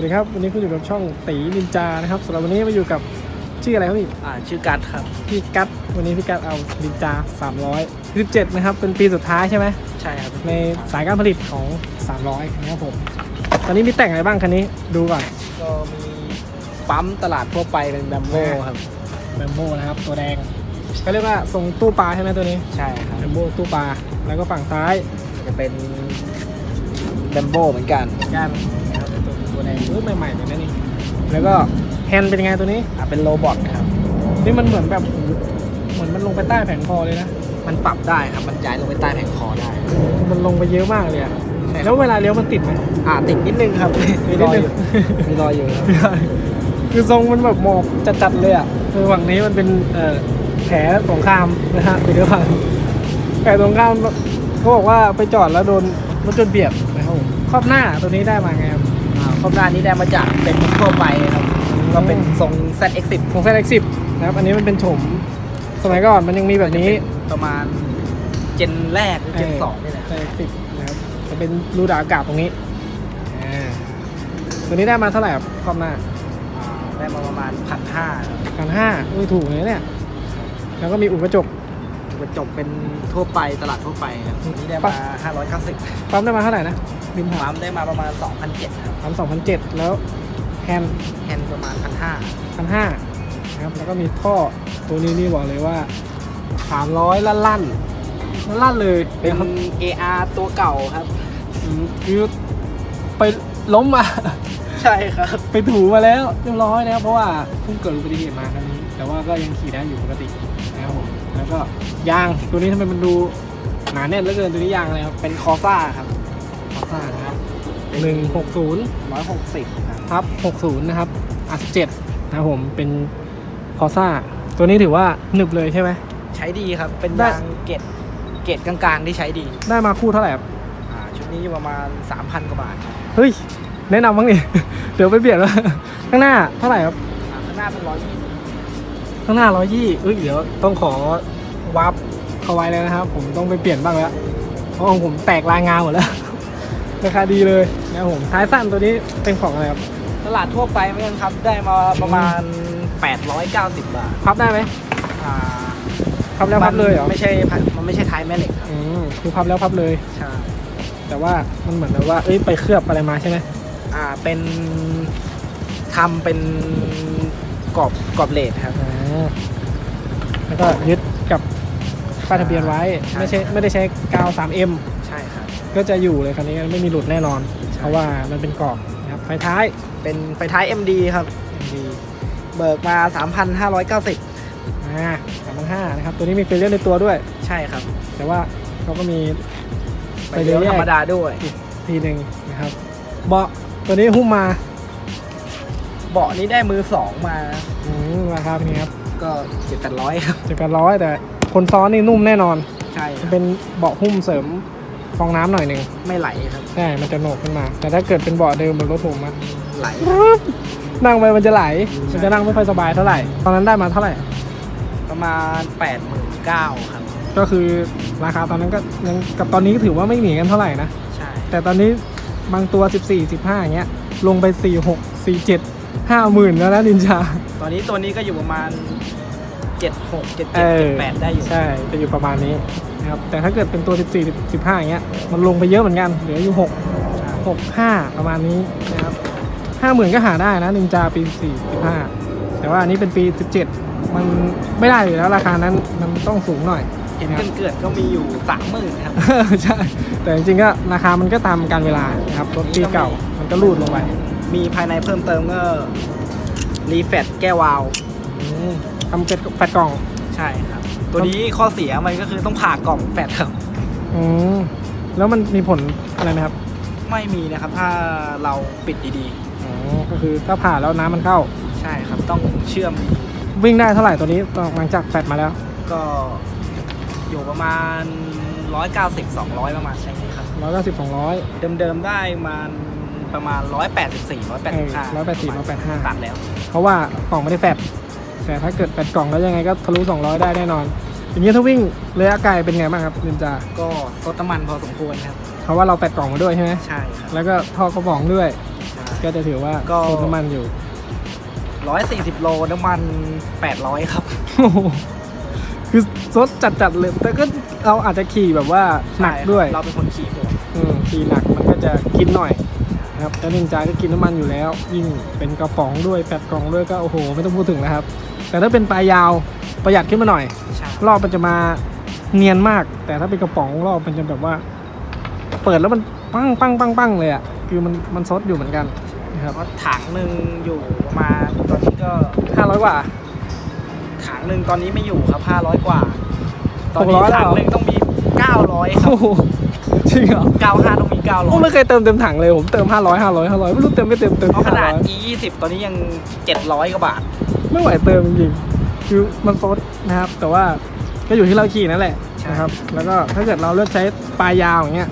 วัสดีครับ วันนี้คุณอยู่กับช่องตีนินจานะครับสำหรับวันนี้มาอยู่กับชื่ออะไรครับพี่อ่าชื่อการดครับ พี่กัตวันนี้พี่กัตเอานินจา300 17นะครับเป็นปีสุดท้ายใช่ไหมใช่ครับในสายการผลิตของ 300นะครับผมตอนนี้มีแต่งอะไรบ้างคันนี้ดูก่อนก็มีปั๊มตลาดทั่วไปเป็นแบมโบครับแบมโบนะครับตัวแดงก็เรียกว่าทรงตู้ปลาใช่ไหมตัวนี้ใช่ครับแบมโบตู้ปลาแล้วก็ฝั่งซ้ายจะเป็นแบมโบเหมือนกันกันนะครับ ตัวตัวแดงเออใหม่ๆเลยนะนี่ แล้วก็แฮนด์เป็นยังไงตัวนี้อ่าเป็นโรบอทครับ นี่มันเหมือนแบบเหมือนมันลงไปใต้แผงคอเลยนะ มันปรับได้ครับมันย้ายลงไปใต้แผงคอได้มันลงไปเยอะมากเลยอะใช่ครับแล้วเวลาเลี้ยวมันติดไหม อ่าติดนิดนึงครับติดนิดนึงมีรอยอยู่มีรอยอยู่ครับ คือทรงมันแบบหมอบจัดๆเลยอะคือฝั่งนี้มันเป็นเอ่อแผลสงครามนะฮะเป็นเรื่องแผลสงครามเขาบอกว่าไปจอดแล้วโดนรถจนเบียดนะครับผมครอบหน้าตัวนี้ได้มาไงครับ อ่าครอบหน้านี้ได้มาจากเป็นทั่วไปครับก็เป็นทรง ZX10 ของแซดเอ็กซินะครับ อันนี้มันเป็นโฉมสมัยก่อนมันยังมีแบบนี้ ประมาณเจนแรกหรือเจนสองนี่แหละแซดเอ็กซินะครับ จะเป็นรูดาอากาศตรงนี้อ่าตัวนี้ได้มาเท่าไหร่ครับครอบหน้าอ่าได้มาประมาณพันห้าพันห้าอุ้ยถูกเลยเนี่ย แล้วก็มีอุปกระจกกระจกเป็นทั่วไปตลาดทั่วไปครับนี่ได้มา590ปั๊มได้มาเท่าไหร่นะ บินถาปั๊มมได้มาประมาณ2,007ครับปั๊มสองพันเจ็ดแล้วแฮนด์แฮนด์ประมาณ 1,500พันห้านะครับแล้วก็มีท่อตัวนี้นี่บอกเลยว่าสามร้อยลั่นลั่นลั่นลั่นเลยเป็น นะครับ AR ตัวเก่าครับ อืมคือไปล้มมา ใช่ครับ ไปถูมาแล้วเรียบร้อยนะครับเพราะว่าเพิ่งเกิดอุบัติเหตุมาครั้งนี้ แต่ว่าก็ยังขี่ได้อยู่ปกตินะครับผมแล้วก็ยางตัวนี้ทำไมมันดูหนาแน่นเหลือเกินตัวนี้ยางอะไรครับเป็นคอซ่าครับคอ ซ่านะครับหนึ่งหกศูนย์160ครับ ทับหกศูนย์นะครับอาร์เจ็ดนะครับผมเป็นคอซ่า ตัวนี้ถือว่าหนึบเลยใช่ไหม ใช้ดีครับ เป็นได้ ยางเกรดเกรดกลางๆที่ใช้ดี ได้มาคู่เท่าไหร่ครับอ่า ชุดนี้อยู่ประมาณ 3,000 กว่าบาทครับเฮ้ย แนะนำบ้างดิเดี๋ยวไปเปลี่ยนว่า ข้างหน้าเท่าไหร่ครับ อ่าข้างหน้าเป็น120ข้างหน้าร้อยยี่เอ้ยเดี๋ยวต้องขอวับเข้าไว้เลยนะครับ ผมต้องไปเปลี่ยนบ้างแล้วเพราะของผมแตกลายงานหมดแล้ว ราคาดีเลยนะครับผมท้ายสั้นตัวนี้เป็นของอะไรครับตลาดทั่วไปเหมือนกันครับ ได้มาประมาณ 890 บาทพับได้ไหมอ่าพับแล้วพับเลยเหรอไม่ใช่พันมันไม่ใช่ท้ายแม่เหล็กครับอืมคือพับแล้วพับเลย ใช่ แต่ว่ามันเหมือนแบบว่าเอ้ยไปเคลือบอะไรมาใช่ไหมอ่าเป็นทำเป็นกรอบกรอบเลดครับอ๋อแล้วก็ยึดกับป้ายทะเบียนไว้ ใช่ ไม่ใช่ไม่ได้ใช้กาว 3M ใช่ครับก็ก็จะอยู่เลยคันนี้ไม่มีหลุดแน่นอนใช่เพราะว่ามันเป็นกรอบนะครับไฟท้ายเป็นไฟท้าย MD ครับดีเบิกมา 3,590อ่าสามพันห้านะครับ ตัวนี้มีไฟเลี้ยวในตัวด้วย ใช่ครับ แต่ว่าเขาก็มีไฟเลี้ยวไฟเลี้ยวแยกธรรมดาด้วยอีกทีหนึ่งนะครับ เบาะตัวนี้หุ้มมา เบาะนี้ได้มือสองมาอืมราคาเป็นไงครับ ก็เจ็ดแปดร้อยครับเจ็ดแปดร้อยแต่คนซ้อนนี่นุ่มแน่นอน ใช่คจะรับเป็นเบาะหุ้มเสริม ฟองน้ำหน่อยหนึ่งไม่ไหลครับ ใช่ มันจะโหนกขึ้นมา แต่ถ้าเกิดเป็นเบาะเดิมบนรถผมอะไหลปึ๊บนั่งไปมันจะไหล ใช่ มันจะนั่งไม่ค่อยสบายเท่าไหร่ ตอนนั้นได้มาเท่าไหร่ ประมาณ8ปดหมื่นเก้าครับ ก็คือราคาตอนนั้นก็ยังกับตอนนี้ก็ถือว่าไม่หนีกันเท่าไหร่นะ ใช่ แต่ตอนนี้บางตัว 14 15อย่างเงี้ย ลงไป 4 6 4 7 5หมื่นแล้วนะนินจา ตอนนี้ตัวนี้ก็อยู่ประมาณเจ็ดหกเจ็ดเอเจ็ดอเจ็ดแปดได้อยู่ ใช่ จะอยู่ประมาณนี้ นะครับแต่ถ้าเกิดเป็นตัว 14 15อย่างเงี้ยมันลงไปเยอะเหมือนกันเหลืออยู่6ใช่6 5 ประมาณนี้นะครับ5 0,000ก็หาได้นะนินจาปี 4 15 แต่ว่าอันนี้เป็นปี 17 มันไม่ได้อยู่แล้วราคานั้นมันต้องสูงหน่อยเห็นนะครับเกินๆก็มีอยู่สามหมื่นครับใช่แต่จริงๆก็ราคามันก็ตามการเวลานะครับรถปีเก่ามันก็รูดลงไป มีภายในเพิ่มเติมก็รีเฟตแก้ววาล์วอืมทำเป็ดแฟดกล่องใช่ครับ ตัวนี้ข้อเสียมันก็คือต้องผ่ากล่องแฟตครับ อืมแล้วมันมีผลอะไรไหมครับไม่มีนะครับถ้าเราปิดดีอ๋อก็คือถ้าผ่าแล้วน้ำมันเข้า ๆ ใช่ครับต้องเชื่อมวิ่งได้เท่าไหร่ตัวนี้หลังจากแฟดมาแล้ว ก็อยู่ประมาณ 190-200 ประมาณใช่ไหมครับร้อยเก้าสิบสองร้อยเดิมๆได้มาประมาณ 184 185ร้อยแปดสี่ร้อยแปดห้าตัดแล้ว เพราะว่ากล่องไม่ได้แฟด แต่ถ้าเกิดแฟดกล่องแล้วยังไงก็ทะลุสองร้อยได้แน่นอน อย่างนี้ถ้าวิ่งระยะไกลเป็นไงบ้างครับนินจาก็ลดน้ำมันพอสมควรครับ เพราะว่าเราแฟดกล่องมาด้วยใช่ไหมใช่ครับ แล้วก็ท่อกระป๋องด้วยใช่ก็จะถือว่าก็สูบน้ำมันอยู่ 140 โลน้ำมัน 800 ครับ โอ้โหคือซดจัดๆเลยแต่ก็เราอาจจะขี่แบบว่าหนักด้วย เราเป็นคนขี่ผมอืมขี่หนักมันก็จะกินหน่อย นะครับแล้วนินจาก็กินน้ำมันอยู่แล้ว ยิ่งเป็นกระป๋องด้วยแปดกล่องด้วยก็โอ้โห ไม่ต้องพูดถึงนะครับ แต่ถ้าเป็นปลายยาวประหยัดขึ้นมาหน่อยใช่รอบมันจะมาเนียนมาก แต่ถ้าเป็นกระป๋องรอบมันจะแบบว่า เปิดแล้วมันปังปังปังปังเลยอะคือมันมันซดอยู่เหมือนกันนะครับเพราะถังหนึ่งอยู่ประมาณตอนนี้ก็ห้าร้อยกว่าถังหนึ่งตอนนี้ไม่อยู่ครับ500กว่า ตอนนี้600แล้วเหรอถังหนึ่งต้องมี900ครับโอ้โห จริงเหรอ95ต้องมีโอ้900ไม่เคยเติมเต็มถังเลยผมเติมห้าร้อยห้าร้อยห้าร้อยไม่รู้เติมไม่เต็มเติมเพราะขนาด 500 E 20ตอนนี้ยัง700กว่าบาท ไม่ไหวเติมจริงๆคือมันซดนะครับ แต่ว่าก็อยู่ที่เราขี่นั่นแหละใช่ นะครับ แล้วก็ถ้าเกิดเราเลือกใช้ปลายยาวอย่างเงี้ย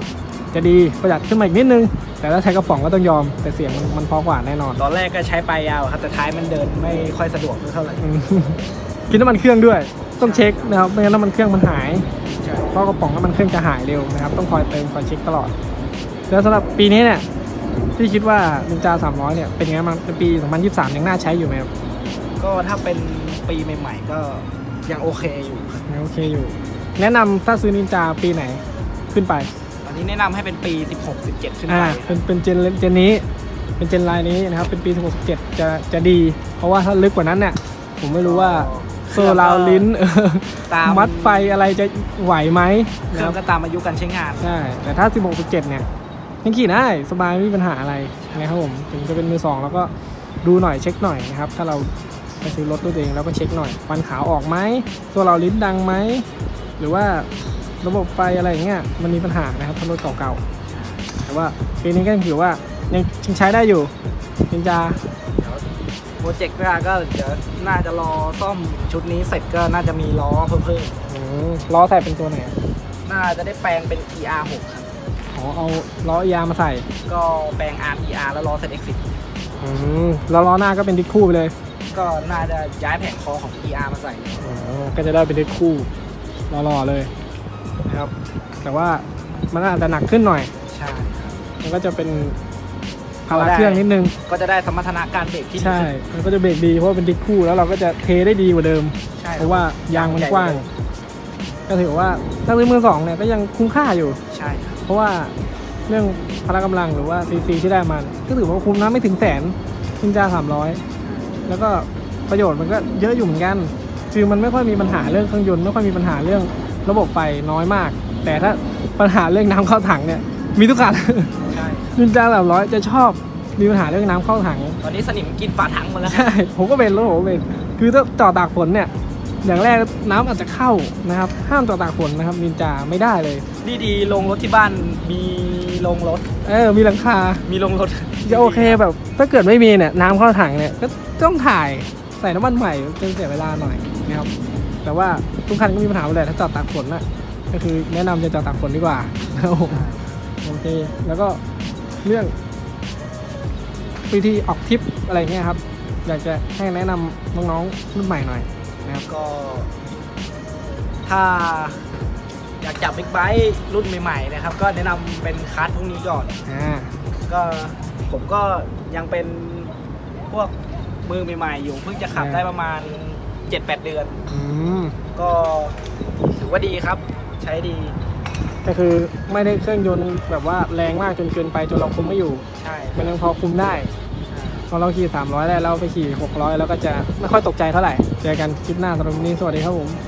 จะดีประหยัดขึ้นมาอีกนิดนึง แต่ถ้าใช้กระป๋องก็ต้องยอม แต่เสียงมันมันเพอกว่าแน่นอนตอนแรกก็ใช้ปลายยาวครับแต่ท้ายมันเดินไม่ค่อยสะดวกเท่าไหร่อืม กินน้ำมันเครื่องด้วย ต้องเช็คนะครับ ไม่งั้นน้ำมันเครื่องมันหายใช่ เพราะกระป๋องน้ำมันเครื่องจะหายเร็วนะครับ ต้องคอยเติมคอยเช็คตลอด แล้วสำหรับปีนี้เนี่ยพี่คิดว่านินจา300 เนี่ยเป็นไงบ้างในปี 2023 ยังน่าใช้อยู่ไหมครับ ก็ถ้าเป็นปีใหม่ ๆ ก็ยังโอเคอยู่ครับยังโอเคอยู่ แนะนำถ้าซื้อนินจาปีไหนขึ้นไป ตอนนี้แนะนำให้เป็นปี 16 17 ขึ้นไปอ่าเป็นเป็นเจนเจนนี้ เป็นเจนไลน์นี้นะครับ เป็นปี 16จะจะดี เพราะว่าถ้าลึกกว่านั้นเนี่ยผมไม่รู้ว่า โซลาวลิ้นเออตาม มัดไฟอะไรจะไหวไหมเคนะรื่คอรังบก็ตามอายุการใช้งาน ใช่แต่ถ้า 16 17 เนี่ยยังขี่ได้สบายไม่มีปัญหาอะไรนะครับผมถึงจะเป็นมือสองแล้วก็ดูหน่อยเช็คหน่อยนะครับ ถ้าเราไปซื้อรถด้วยตัวเองเราก็เช็คหน่อยควันขาวออกไหมตัวเราลิ้นดังไหมหรือว่าระบบไฟอะไรอย่างเงี้ยมันมีปัญหานะครับถ้ารถเก่าๆแต่ว่าปีนี้ก็ยังถือว่ายังยังใช้ได้อยู่นินจา โปรเจกต์หน้าก็เดี๋ยวน่าจะรอซ่อมชุดนี้เสร็จก็น่าจะมีล้อเพิ่มเพิ่มอืมล้อใส่เป็นตัวไหนอะน่าจะได้แปลงเป็น ER 6ครับ อ๋อเอาล้อยามาใส่ก็แปลง R ER แล้วล้อ ZX10 อืมแล้วล้อหน้าก็เป็นดิสคู่ไปเลยก็น่าจะย้ายแผงคอของ ER มาใส่อ๋อก็จะได้เป็นดิสคู่รอๆเลยนะครับแต่ว่ามันอาจจะหนักขึ้นหน่อย ใช่ครับมันก็จะเป็น ภาระเครื่องนิดนึง ก็จะได้สมรรถนะการเบรกที่ดีใช่ ขึ้น มันก็จะเบรกดีเพราะว่าเป็นดิสคู่แล้วเราก็จะเทได้ดีกว่าเดิม ใช่ เพราะว่ายางมันกว้างใหญ่ก็ถือว่าถ้าซื้อมือสองเนี่ยก็ยังคุ้มค่าอยู่ ใช่ครับเพราะว่าเรื่องพละกำลังหรือว่าซีซีที่ได้มาก็ถือว่าคุ้มนะไม่ถึงแสนนินจาสามร้อยแล้วก็ประโยชน์มันก็เยอะอยู่เหมือนกัน คือมันไม่ค่อยมีปัญหาเรื่องเครื่องยนต์ไม่ค่อยมีปัญหาเรื่องระบบไฟน้อยมาก แต่ถ้าปัญหาเรื่องน้ำเข้าถังเนี่ยมีทุกคันใช่ค รับนินจาสามร้อยจะชอบมีปัญหาเรื่องน้ำเข้าถัง ตอนนี้สนิมกินฝาถังหมดแล้ว ใช่ ผมก็เป็นรถผมก็เป็น คือถ้าจอดตากฝนเนี่ย อย่างแรกน้ำอาจจะเข้านะครับ ห้ามจอดตากฝนนะครับนินจาไม่ได้เลย ดีดีๆลงรถที่บ้านมีลงรถ เออ มีหลังคา มีลงรถจะโอเคแบบ ถ้าเกิดไม่มีเนี่ยน้ำเข้าถังเนี่ยก็ต้องถ่ายใส่น้ำมันใหม่จะเสียเวลาหน่อยนะครับ แต่ว่าทุกคันก็มีปัญหาหมดเลยถ้าจอดตากฝนน่ะก็คือแนะนำจะจอดตากฝนดีกว่านะครับผมโอเค แล้วก็ เรื่อง วิธีออกทริปอะไรเงี้ยครับ อยากจะให้แนะนำน้องๆรุ่นใหม่หน่อยนะครับ ก็ ถ้าอยากจับบิ๊กไบค์รุ่นใหม่ๆนะครับ ก็แนะนำเป็นคัสพวกนี้ก่อน อ่า ก็ผมก็ยังเป็นพวกมือใหม่ๆอยู่เพิ่งจะขับได้ประมาณ 7-8 เดือน อืม ก็ถือว่าดีครับ ใช้ดี ก็คือไม่ได้เครื่องยนต์แบบว่าแรงมากจนเกินไปจนเราคุมไม่อยู่ ใช่มันยังพอคุมได้พอเราขี่ 300 ได้เราไปขี่ 600 แล้วก็จะไม่ค่อยตกใจเท่าไหร่ เจอกันคลิปหน้าสำหรับวันนี้สวัสดีครับผมค